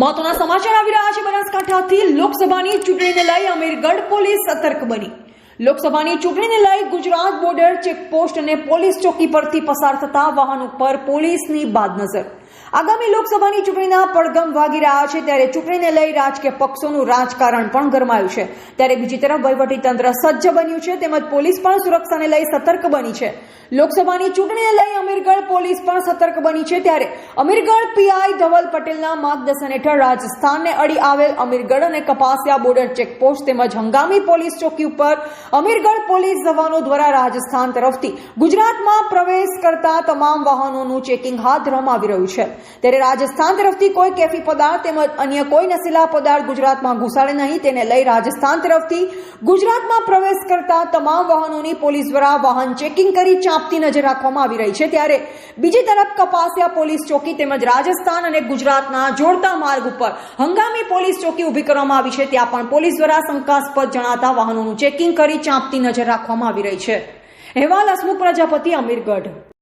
મહત્વના સમાચાર આવી રહ્યા છે બનાસકાંઠાથી. લોકસભાની ચૂંટણીને લઈ અમીરગઢ પોલીસ સતર્ક બની. લોકસભાની ચૂંટણીને લઈ ગુજરાત બોર્ડર ચેકપોસ્ટ અને પોલીસ ચોકી પરથી પસાર થતા વાહન ઉપર પોલીસની બાદ નજર આગામી લોકસભાની ચૂંટણીના પડઘમ વાગી રહ્યા છે ત્યારે ચૂંટણીને લઈ રાજકીય પક્ષોનું રાજકારણ પણ ગરમાયું છે. ત્યારે બીજી તરફ વહીવટીતંત્ર સજ્જ બન્યું છે તેમજ પોલીસ પણ સુરક્ષાને લઈ સતર્ક બની છે. લોકસભાની ચૂંટણીને લઈ અમીરગઢ પોલીસ પણ સતર્ક બની છે ત્યારે અમીરગઢ પીઆઈ ધવલ પટેલના માર્ગદર્શન હેઠળ રાજસ્થાનને અડી આવેલ અમીરગઢ અને કપાસિયા બોર્ડર ચેકપોસ્ટ તેમજ હંગામી પોલીસ ચોકી ઉપર અમીરગઢ પોલીસ જવાનો દ્વારા રાજસ્થાન તરફથી ગુજરાતમાં પ્રવેશ કરતા તમામ વાહનોનું ચેકિંગ હાથ ધરવામાં આવી રહ્યું ત્યારે રાજસ્થાન તરફથી કોઈ કેફી પદાર્થ તેમજ અન્ય કોઈ નશીલા પદાર્થ ગુજરાતમાં ઘુસાડે નહીં, તેને લઈ રાજસ્થાન તરફથી ગુજરાતમાં પ્રવેશ કરતા તમામ વાહનોની પોલીસ દ્વારા વાહન ચેકિંગ કરી ચાંપતી નજર રાખવામાં આવી રહી છે. ત્યારે બીજી તરફ કપાસિયા પોલીસ ચોકી તેમજ રાજસ્થાન અને ગુજરાતના જોડતા માર્ગ ઉપર હંગામી પોલીસ ચોકી ઊભી કરવામાં આવી છે. ત્યાં પણ પોલીસ દ્વારા શંકાસ્પદ જણાતા વાહનોનું ચેકિંગ કરી ચાંપતી નજર રાખવામાં આવી રહી છે. અહેવાલ હસમુખ પ્રજાપતિ, અમીરગઢ.